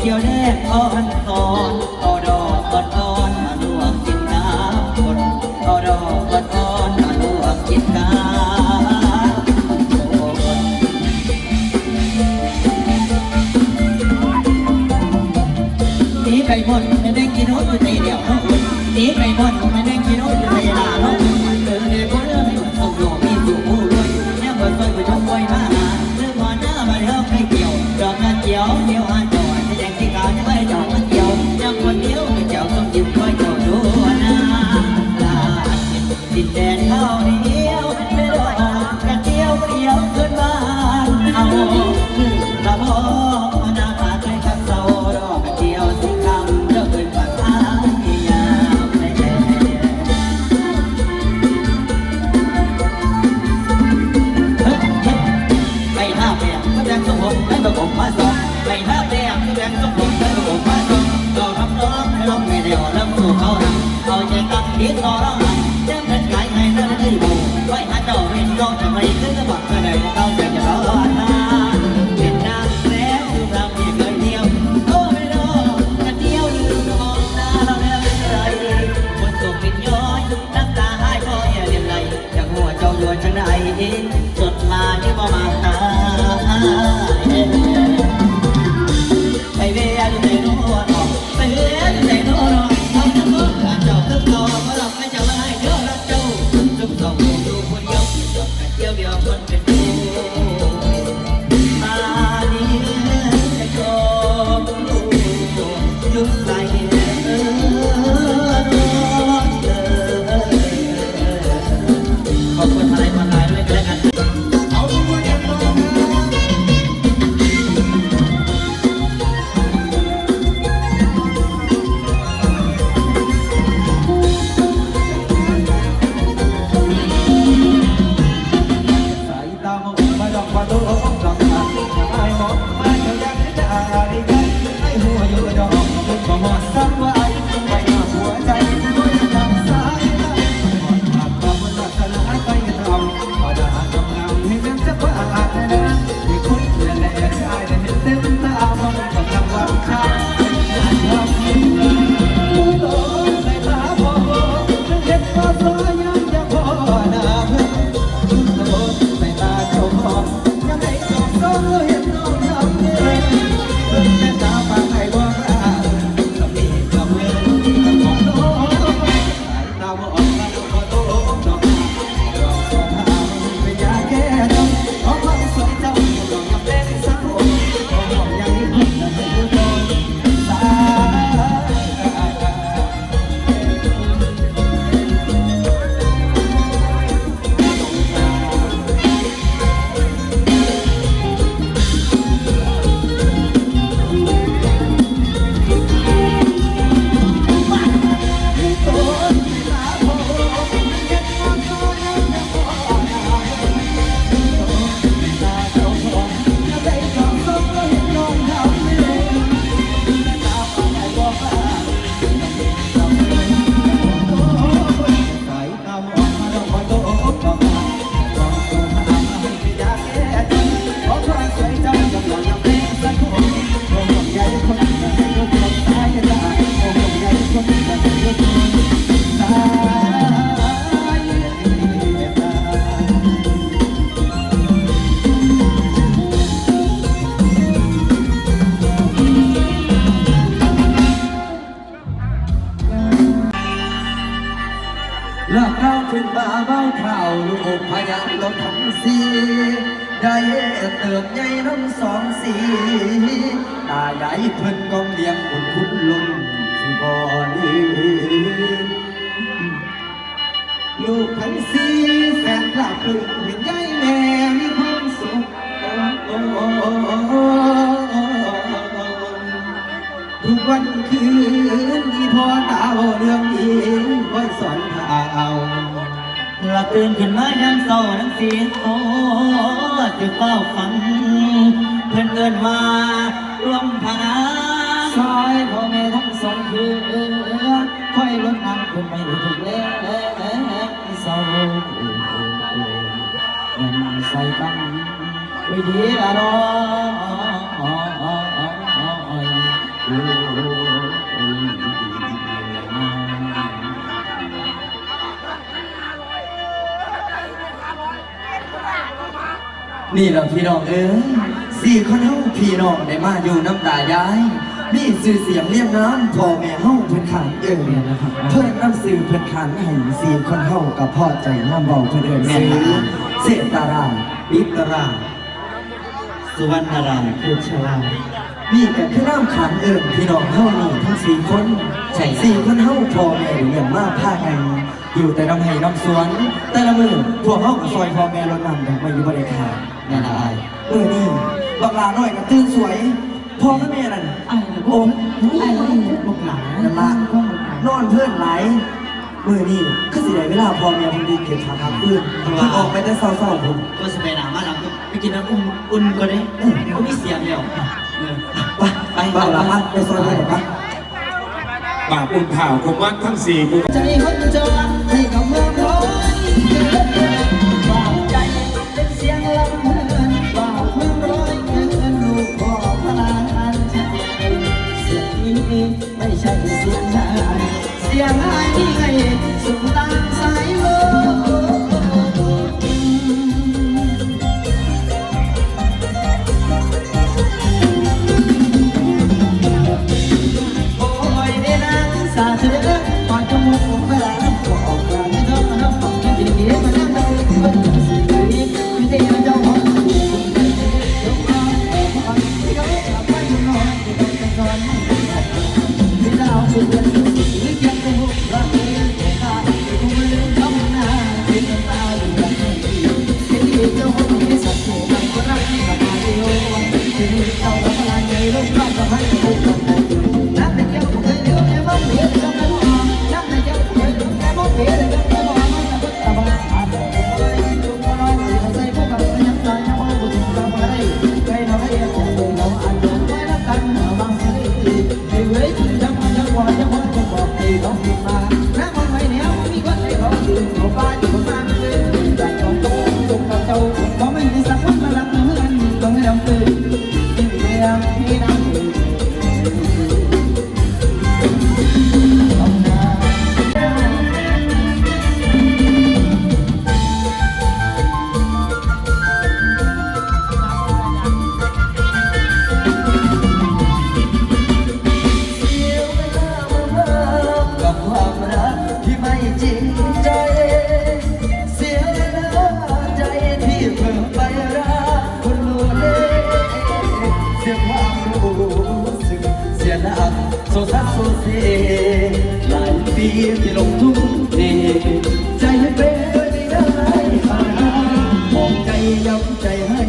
เกี่ยวแนบอ่อนตอนเอาดอกอ่อนอ่อนมาลวกกินน้ำคนเอดอกอ่อนอ่อนมาลวกกินน้ำนี่ไปหมดได้กินโน้ตอยู่เดียวเนา ไปหมดไม่ได้กินโน้ตอยู่ในลาน้องคุณเออเดินก็เรื่องให้มันส่งโยมีสู่ผู้รวยเนี่ยเปิดไฟไปชมไว้มาเรื่องก่อนหน้ามาเท่าไม่เกี่ยวดอกนาเกี่ยวเดียวอาจอดแสดงที่กาวจะไม่ดอกมันเกี่ยวยังคนเดียวไม่เจ้าต้องยิ้มคอยเจ้าดูนะลาดินแดนเข้าเตัวจังใดจดมาที่บ่มาหาไปเวียนในโน่นไปเวียนในโน่นเอาจะมึงการเจ้าตึกต่อมาหลับให้เจ้า เลิกเล่าถึงมาเบ้าเท่าลูกพยานเราทั้งสีได้เติมใหญ่น้ำสองสีตาใหญ่เพิ่นกองเลี้ยงบุญคุณลุงสิบอลีลูกทั้งสีแฟนกลับลื้มเห็นยายแม่มีความสุขทุกวันคืนมีพ่อตาเรื่องดีคอยสอนทางเอา หลับตื่นขึ้นมาน้ำเศร้าน้ำเสียงโอ้จะเฝ้าฟัง เพื่อนเอินมาร่วมพนาซอยพ่อแม่ทั้งสองคือคอยลดน้ำคนไม่รู้ถูกแล้วเศร้าเงินใส่ตังไว้ดีละน้อ นี่แหละพี่น้องเอ้ยสี่คนเฮาพี่น้องได้มาอยู่น้ำตายาย มีสื่อเสียงเรียกน้ำพ่อแม่เฮาเพิ่นขานเอิ้นนะครับเพิ่นนำสื่อเพิ่นขานให้สี่คนเฮากับพ่อใจน้ำเบาเพิ่นเอิ้นซื้อเสตาราปิตราสุวรรณราเพุชลานี่ก็คือน้ำขานเอิ้นพี่น้องเฮานี่ทั้งสี่คนใช่สี่คนเฮาพ่อแม่เลี้ยงมาพาไง อยู่แต่น้ำไห้น้ำสวน แต่ละมือพวกเฮาก็ซอยพ่อแม่รดน้ำดอกไม้อยู่บ่ได้ขาดนั่นน่ะอ้ายเออนี่บักหลาน้อยก็ตื่นสวยพ่อกับแม่นั่นอ้โอ้มอ้ายบักหลานั่นละนอนเพื่อนไหลายมือนี่คือสิได้เวลาพ่อแม่เพิ่นดีเก็บขาครับเพื่อนเพิ่ออกไปแต่เช้าๆพุ่นก็สบายหนามาแล้วไปกินน้ำอุ่นอุ่นก็ได้ก็มีเสียงเดียวไปไปไปละไปไปซอยเลยไปบาปอุ่นข่าวคงวัดทั้งสี่กูใจคนจน น้ำโซซัดโซเซหลายปีที่ลงทุนเทใจให้เป็นไม่ได้ผ่านมองใจย้ำใจให้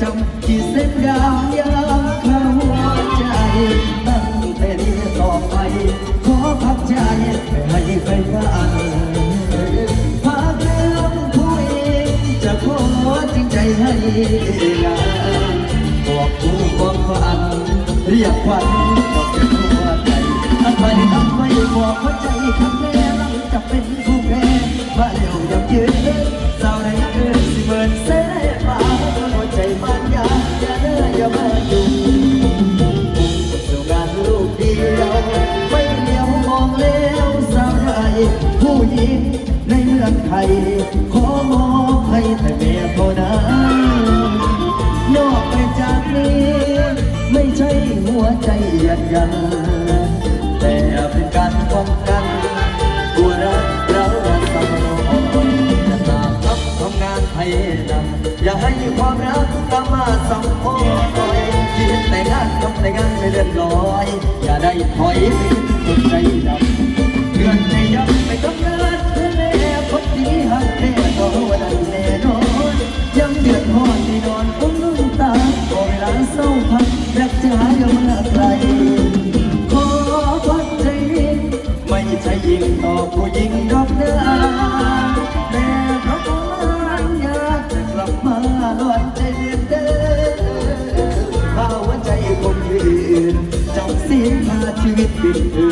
จำที่เส้นดาวยามเข้าวใจตั้งแต่นี้ต่อไป ขอพักใจให้ใครฟังพาเรื่องผู้เองจะขอจริงใจให้งา หัวใจคำแม่เราจะเป็นผู้แพ้มาเร็วยังยืนสาวใดเกินสิเบิร์นเส้นป่าหัวใจมันยาอย่าเด้ออย่ามาอยู่สู่งานลูกเดียวไม่เลี้ยวมองเลี้ยวสาวไทยผู้หญิงในเมืองไทยขอมอบให้แต่เมียเท่านั้นนอกไปจากนี้ ไม่ใช่หัวใจยันยันานให้นำอย่าให้ความรักตามมาสัมโอยคิดแต่งานทำแต่งานไม่เลื่อนลอย อย่าได้ถอยไปคิดใจดำเพื่อนใจดำไปทำงานเพื่อแม่คนดีหักแค่ต่อวันแน่นอนยังเดือดร้อนที่นอนก้มน้ำตาพอเวลาเศร้าพักรักจะหาเมื่อไกลขอพักใจไม่ใช่ยิงต่อผู้หญิง มถ้